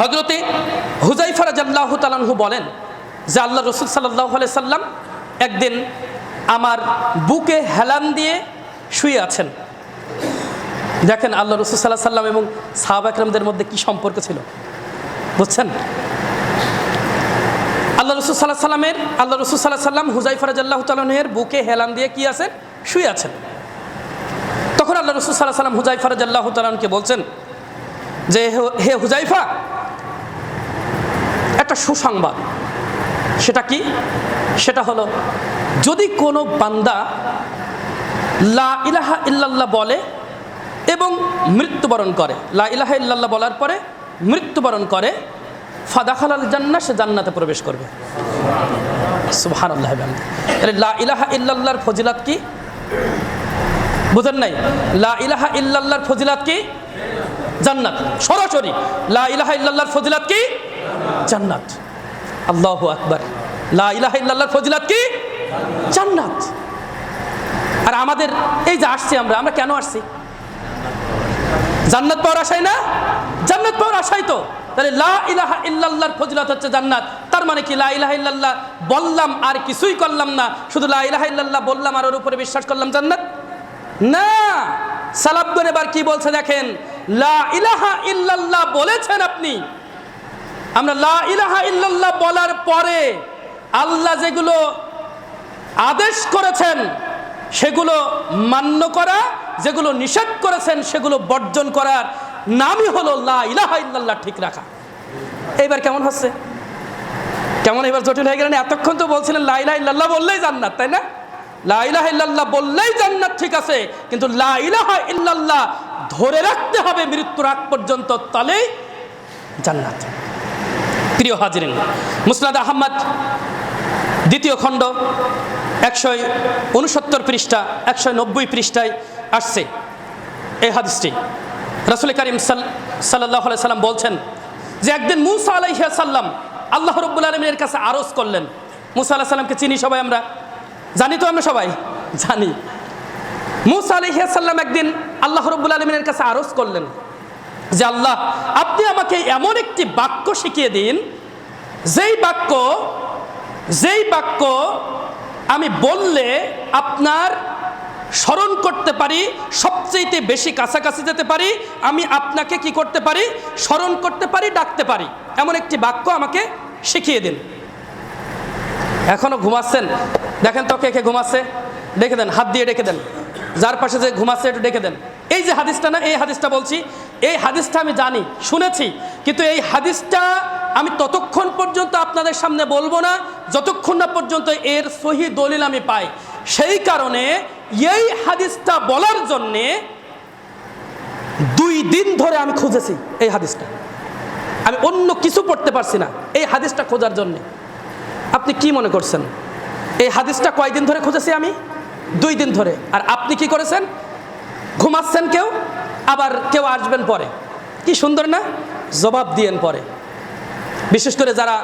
হজরতে হুজাইফা রাজাল্লাহ তালাহু বলেন যে আল্লাহ রসুল সাল্লাহ সাল্লাম একদিন আমার বুকে হেলান দিয়ে শুয়ে আছেন। দেখেন আল্লাহ রসুল সাল্লাহ সাল্লাম এবং সাহাব একরমদের মধ্যে কি সম্পর্ক ছিল? বুঝছেন? আল্লাহ রসুল সাল্লাহ সাল্লামের, আল্লাহ রসুল সাল্লাহ সাল্লাম হুজাইফা রাজাল্লাহ তালাহের বুকে হেলান দিয়ে কি আছেন? শুয়ে আছেন। তখন আল্লাহ রসুল সাল্লাহ সাল্লাম হুজাইফা রাজাল্লাহ তালাহকে বলছেন যে হে হুজাইফা একটা সুসংবাদ। সেটা কি? সেটা হলো, যদি কোনো বান্দা লা ইলাহা ইল্লাল্লাহ বলে এবং মৃত্যুবরণ করে, লা ইলাহা ইল্লাল্লাহ বলার পরে মৃত্যুবরণ করে, ফাদাখালাল জান্না সে জান্নাতে প্রবেশ করবে। সুবহান আল্লাহ লা ইলাহা ইল্লাল্লাহর ফজিলাত কি? বুঝেন নাই? লা ইলাহা ইল্লাল্লাহর ফজিলাত কি? জান্নাত। সরাসরি লা ইলাহা ইল্লাল্লাহর ফজিলাত কি? জান্নাত। আল্লাহু আকবার। লা ইলাহা ইল্লাল্লাহর ফজিলাত কি? জান্নাত। আর আমাদের এই যে আসছি আমরা আমরা কেন আসছি? জান্নাত পাওয়ার আশাই না? জান্নাত পাওয়ার আশাই তো। তাহলে লা ইলাহা ইল্লাল্লাহর ফজিলত হচ্ছে জান্নাত। তার মানে কি লা ইলাহা ইল্লাল্লাহ বললাম আর কিছুই করলাম না। শুধু লা ইলাহা ইল্লাল্লাহ বললাম আর ওর উপরে বিশ্বাস করলাম জান্নাত? না। সালাবগণ এবার কি বলছে দেখেন? লা ইলাহা ইল্লাল্লাহ বলেছেন আপনি। আমরা লা ইলাহা ইল্লাল্লাহ বলার পরে আল্লাহ যেগুলো আদেশ করেছেন, সেগুলো মান্য করা, যেগুলো নিষেধ করেছেন, সেগুলো বর্জন করার নামই হলো লা ইলাহা ইল্লাল্লাহ ঠিক রাখা। এইবার কেমন হচ্ছে? কেমন এবার জটিল হয়ে গেলেন? এতক্ষণ তো বলছিলেন লা ইলাহা ইল্লাল্লাহ বললেই জান্নাত, তাই না? লা ইলাহা ইল্লাল্লাহ বললেই জান্নাত ঠিক আছে, কিন্তু লা ইলাহা ইল্লাল্লাহ ধরে রাখতে হবে মৃত্যুর আগ পর্যন্ত, তাহলেই জান্নাত। প্রিয় হাজিরিন, মুসনাদ আহমদ, দ্বিতীয় খণ্ড একশো উনসত্তর পৃষ্ঠা একশো নব্বই পৃষ্ঠায় আসছে এই হাদিসটি। রসুল করিম সাল সাল্লাহ সাল্লাম বলছেন যে একদিন মুসা আলাইহিয়া সাল্লাম আল্লাহ রব্বুল আলমিনের কাছে আরজ করলেন। মুসা আল্লাহ সাল্লামকে চিনি সবাই আমরা? জানি তো আমরা সবাই? জানি। মুসা আলাইহিয়া সাল্লাম একদিন আল্লাহ রব্বুল আলমিনের কাছে আরজ করলেন। যে আল্লাহ, আপনি আমাকে এমন একটি বাক্য শিখিয়ে দিন, যেই বাক্য যেই বাক্য আমি বললে আপনার স্মরণ করতে পারি সবচেয়ে বেশি কাছাকাছি যেতে পারি, আমি আপনাকে কি করতে পারি? স্মরণ করতে পারি, ডাকতে পারি। এমন একটি বাক্য আমাকে শিখিয়ে দিন। এখনও ঘুমাচ্ছেন? দেখেন তো কে ঘুমাচ্ছে? ডেকে দেন, হাত দিয়ে ডেকে দেন। যার পাশে যে ঘুমাচ্ছে, একটু ডেকে দেন। এই যে হাদিসটা না, এই হাদিসটা বলছি এই হাদিসটা আমি জানি, শুনেছি। কিন্তু এই হাদিসটা আমি ততক্ষণ পর্যন্ত আপনাদের সামনে বলব না, যতক্ষণ না পর্যন্ত এর সহি দলিল আমি পাই। সেই কারণে এই হাদিসটা বলার জন্যে দুই দিন ধরে আমি খুঁজেছি এই হাদিসটা। আমি অন্য কিছু পড়তে পারছি না এই হাদিসটা খোঁজার জন্যে। আপনি কি মনে করছেন? এই হাদিসটা কয়দিন ধরে খুঁজেছি আমি? দুই দিন ধরে। আর আপনি কি করেছেন? ঘুমাচ্ছেন কেউ? আবার কেউ আসবেন পরে। কি সুন্দর না? জবাব দিয়েন পরে। বিশেষ করে যারা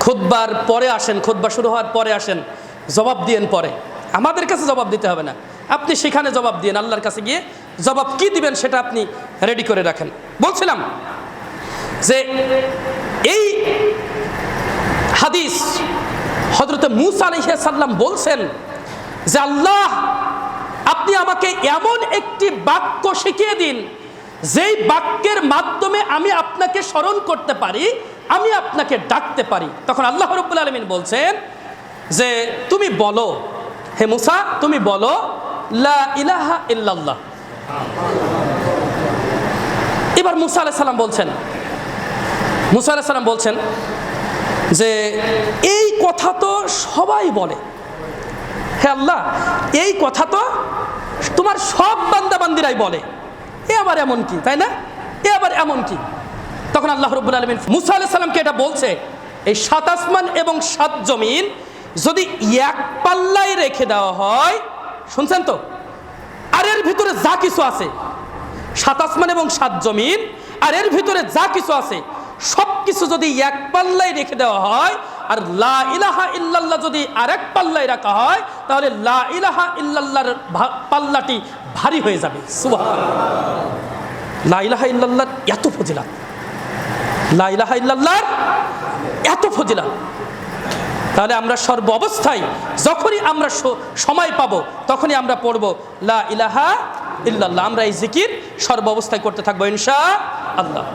খুদবার পরে আসেন খুদবা শুরু হওয়ার পরে আসেন, জবাব দিয়েন পরে। আমাদের কাছে জবাব দিতে হবে না। আপনি সেখানে জবাব দিয়েন, আল্লাহর কাছে গিয়ে জবাব কি দিবেন সেটা আপনি রেডি করে রাখেন। বলছিলাম যে এই হাদিস হজরত মুসা আলহিসাল্লাম বলছেন যে আল্লাহ আপনি আমাকে এমন একটি বাক্য শিখিয়ে দিন, যেই বাক্যের মাধ্যমে আমি আপনাকে স্মরণ করতে পারি, আমি আপনাকে ডাকতে পারি। তখন আল্লাহ রব্বুল আলমিন বলছেন যে, তুমি বলো, হে মুসা, তুমি বলো, লা ইলাহা ইল্লাল্লাহ। এবার মুসা আলাহ সাল্লাম বলছেন, মুসা আলাহ সাল্লাম বলছেন যে, এই কথা তো সবাই বলে। হে আল্লাহ, এই কথা তো তোমার সব বান্দা বান্দিরাই বলে। এ আবার এমন কি, তাই না? এ আবার এমন কি? তখন আল্লাহ রব্বুল আলমিন মুসা আলাহ সাল্লামকে এটা বলছে, এই সাত আসমান এবং সাত জমিন যদি এক পাল্লায় রেখে দেওয়া হয়, শুনছেন তো? আর এর ভিতরে যা কিছু আছে, সাত আসমান এবং সাত জমিন, আর এর ভিতরে যা কিছু আছে সব কিছু যদি এক পাল্লায় রেখে দেওয়া হয় আর লা ইলাহা ইল্লাল্লাহ যদি আরেক পাল্লায় রাখা হয়, তাহলে লা ইলাহা ইল্লাল্লাহর পাল্লাটি ভারী হয়ে যাবে। সুবহান লা ইলাহা ইল্লাল্লাহর এত ফজিলাত। লা ইলাহা ইল্লাল্লাহর এত ফজিলা তাহলে আমরা সর্ব অবস্থায় যখনই আমরা সময় পাবো, তখনই আমরা পড়ব লা ইলাহা ইল্লাল্লাহ। আমরা এই জিকির সর্ব অবস্থায় করতে থাকব ইনশা আল্লাহ